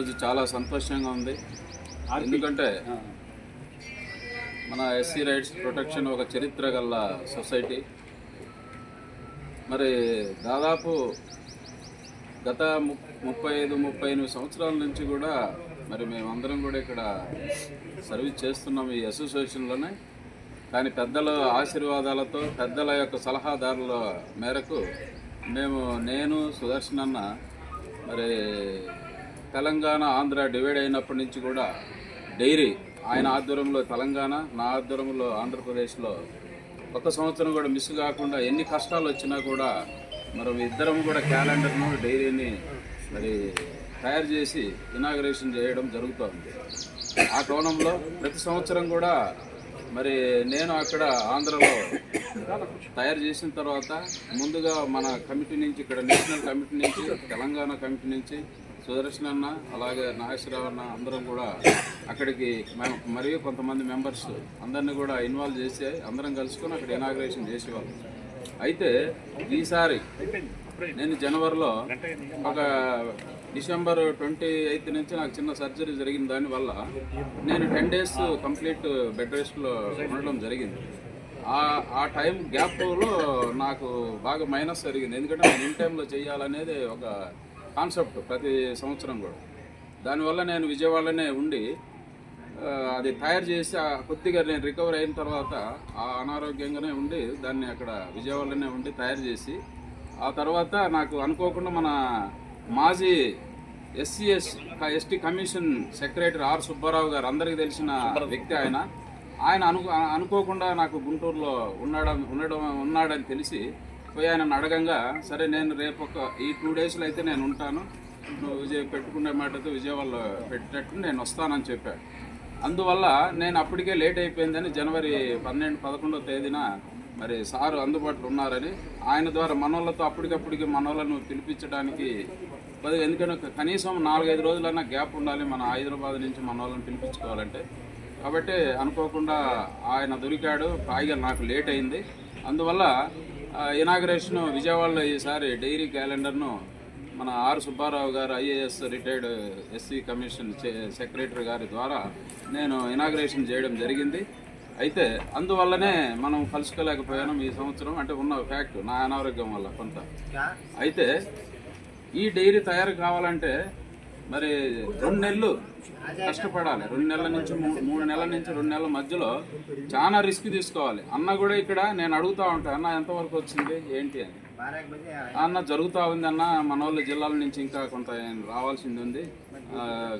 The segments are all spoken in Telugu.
ఈరోజు చాలా సంతోషంగా ఉంది. ఎందుకంటే మన ఎస్సీ రైట్స్ ప్రొటెక్షన్ ఒక చరిత్ర గల సొసైటీ. మరి దాదాపు గత ము ముప్పై ఐదు ముప్పై ఎనిమిది సంవత్సరాల నుంచి కూడా మరి మేమందరం కూడా ఇక్కడ సర్వీస్ చేస్తున్నాం ఈ అసోసియేషన్లోనే. కానీ పెద్దల ఆశీర్వాదాలతో పెద్దల యొక్క సలహాదారుల మేరకు మేము నేను సుదర్శన్ అన్న మరి తెలంగాణ ఆంధ్ర డివైడ్ అయినప్పటి నుంచి కూడా డైరీ ఆయన ఆధ్వర్యంలో తెలంగాణ నా ఆధ్వర్యంలో ఆంధ్రప్రదేశ్లో ఒక సంవత్సరం కూడా మిస్ కాకుండా ఎన్ని కష్టాలు వచ్చినా కూడా మరి ఇద్దరం కూడా క్యాలెండర్ను డైరీని మరి తయారు చేసి ఇనాగరేషన్ చేయడం జరుగుతుంది ఆ కోణంలో ప్రతి సంవత్సరం కూడా మరి నేను అక్కడ ఆంధ్రలో తయారు చేసిన తర్వాత ముందుగా మన కమిటీ నుంచి ఇక్కడ నేషనల్ కమిటీ నుంచి తెలంగాణ కమిటీ నుంచి సుదర్శన్ అన్న అలాగే నాగేశ్వరరావు అన్న అందరం కూడా అక్కడికి మరియు కొంతమంది మెంబర్స్ అందరినీ కూడా ఇన్వాల్వ్ చేసి అందరం కలుసుకొని అక్కడ ఇనాగ్రేషన్ చేసేవాళ్ళం. అయితే ఈసారి నేను జనవరిలో ఒక డిసెంబర్ ట్వంటీ ఎయిత్ నుంచి నాకు చిన్న సర్జరీ జరిగిన దానివల్ల నేను టెన్ డేస్ కంప్లీట్ బెడ్ రెస్ట్లో ఉండడం జరిగింది. ఆ ఆ టైం గ్యాప్లో నాకు బాగా మైనస్ జరిగింది. ఎందుకంటే నేను ఇన్ టైంలో చేయాలనేది ఒక కాన్సెప్ట్ ప్రతి సంవత్సరం కూడా. దానివల్ల నేను విజయవాడలోనే ఉండి అది తయారు చేసి ఆ కొద్దిగా నేను రికవర్ అయిన తర్వాత ఆ అనారోగ్యంగానే ఉండి దాన్ని అక్కడ విజయవాడలోనే ఉండి తయారు చేసి ఆ తర్వాత నాకు అనుకోకుండా మన మాజీ SCS ST commission secretary R Subbarao garu అందరికీ తెలిసిన వ్యక్తి ఆయన. ఆయన అను అనుకోకుండా నాకు గుంటూరులో ఉండడం ఉండడం ఉన్నాడని తెలిసి పోయి ఆయన అడగంగా సరే నేను రేపు ఒక ఈ టూ డేస్లో అయితే నేను ఉంటాను. నువ్వు విజయ్ పెట్టుకునే మాటతో విజయవాడలో పెట్టినట్టు నేను వస్తానని చెప్పాడు. అందువల్ల నేను అప్పటికే లేట్ అయిపోయిందని జనవరి పన్నెండు పదకొండో తేదీన మరి సారు అందుబాటులో ఉన్నారని ఆయన ద్వారా మనోళ్ళతో అప్పటికప్పటికి మనోళ్ళను పిలిపించడానికి ఎందుకంటే కనీసం నాలుగైదు రోజులన్నా గ్యాప్ ఉండాలి మన హైదరాబాద్ నుంచి మనోళ్ళని పిలిపించుకోవాలంటే. కాబట్టి అనుకోకుండా ఆయన దొరికాడు పైగా నాకు లేట్ అయింది. అందువల్ల ఇనాగ్రేషన్ విజయవాడలో ఈసారి డైరీ క్యాలెండర్ను మన R Subbarao garu IAS retired SC commission secretary గారి ద్వారా నేను ఇనాగ్రేషన్ చేయడం జరిగింది. అయితే అందువల్లనే మనం కలుసుకోలేకపోయాను ఈ సంవత్సరం. అంటే ఉన్న ఫ్యాక్ట్ నా అనారోగ్యం వల్ల కొంత. అయితే ఈ డైరీ తయారు కావాలంటే మరి రెండు నెలలు కష్టపడాలి. రెండు నెలల నుంచి మూడు నెలల నుంచి రెండు నెలల మధ్యలో చాలా రిస్క్ తీసుకోవాలి. అన్న కూడా ఇక్కడ నేను అడుగుతా ఉంటాను అన్న ఎంతవరకు వచ్చింది? ఏంటి? అని. అన్న జరుగుతూ ఉంది అన్న మన వాళ్ళ జిల్లాల నుంచి ఇంకా కొంత రావాల్సింది ఉంది.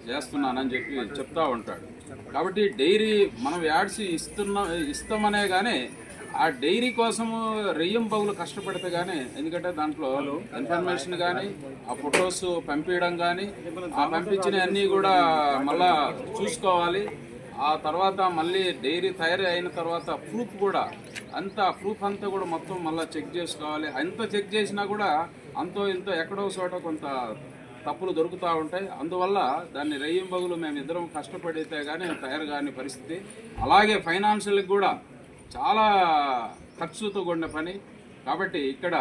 చేస్తున్నానని చెప్పి చెప్తా ఉంటాడు. కాబట్టి డైరీ మనం యాడ్స్ ఇస్తున్నా ఇస్తామనే కానీ ఆ డైరీ కోసము రెయ్యం పగులు కష్టపడితే కానీ ఎందుకంటే దాంట్లో ఇన్ఫర్మేషన్ కానీ ఆ ఫొటోస్ పంపించడం కానీ ఆ పంపించిన అన్నీ కూడా మళ్ళా చూసుకోవాలి. ఆ తర్వాత మళ్ళీ డైరీ తయారీ అయిన తర్వాత ప్రూఫ్ కూడా అంతా ప్రూఫ్ అంతా కూడా మొత్తం మళ్ళీ చెక్ చేసుకోవాలి. అంత చెక్ చేసినా కూడా అంతో ఇంతో ఎక్కడో చోట కొంత తప్పులు దొరుకుతూ ఉంటాయి. అందువల్ల దాన్ని రెయ్యం బగులు మేము ఇద్దరం కష్టపడితే కానీ తయారు కాని పరిస్థితి. అలాగే ఫైనాన్షియల్కి కూడా చాలా ఖర్చుతో కూడిన పని. కాబట్టి ఇక్కడ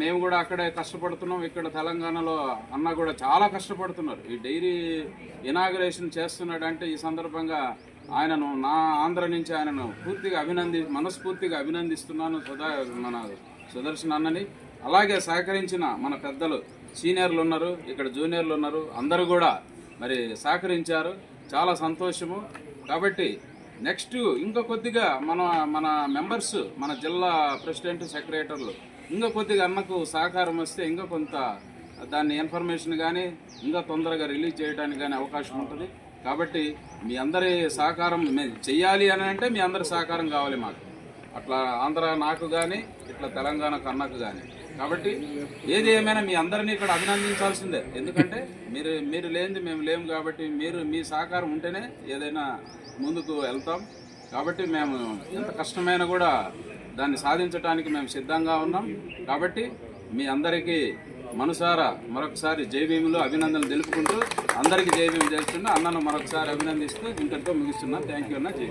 మేము కూడా అక్కడే కష్టపడుతున్నాం. ఇక్కడ తెలంగాణలో అన్న కూడా చాలా కష్టపడుతున్నారు. ఈ డైరీ ఇనాగ్రేషన్ చేస్తున్నాడంటే ఈ సందర్భంగా ఆయనను నా ఆంధ్ర నుంచి ఆయనను పూర్తిగా అభినంది మనస్ఫూర్తిగా అభినందిస్తున్నాను సుధా మన సుదర్శన్ అన్నని. అలాగే సహకరించిన మన పెద్దలు సీనియర్లు ఉన్నారు ఇక్కడ జూనియర్లు ఉన్నారు. అందరూ కూడా మరి సహకరించారు. చాలా సంతోషము. కాబట్టి నెక్స్ట్ ఇంకా కొద్దిగా మన మన మెంబర్స్ మన జిల్లా ప్రెసిడెంట్ సెక్రటరీలు ఇంకా కొద్దిగా అన్నకు సహకారం వస్తే ఇంకా కొంత దాన్ని ఇన్ఫర్మేషన్ కానీ ఇంకా తొందరగా రిలీజ్ చేయడానికి కానీ అవకాశం ఉంటుంది. కాబట్టి మీ అందరి సహకారం మే- చెయ్యాలి అని అంటే మీ అందరి సహకారం కావాలి మాకు. అట్లా ఆంధ్ర నాకు కానీ ఇట్లా తెలంగాణ కన్నకు కానీ కాబట్టి ఏది ఏమైనా మీ అందరినీ ఇక్కడ అభినందించాల్సిందే. ఎందుకంటే మీరు మీరు లేనిది మేము లేము కాబట్టి మీరు మీ సహకారం ఉంటేనే ఏదైనా ముందుకు వెళ్తాం. కాబట్టి మేము ఎంత కష్టమైనా కూడా దాన్ని సాధించడానికి మేము సిద్ధంగా ఉన్నాం. కాబట్టి మీ అందరికీ మనసారా మరొకసారి జైభీములు అభినందనలు తెలుపుకుంటూ అందరికీ జైభీము చేస్తున్నా అన్నను మరొకసారి అభినందిస్తూ ఇంతటితో ముగిస్తున్నా. థ్యాంక్ యూ అన్న. జై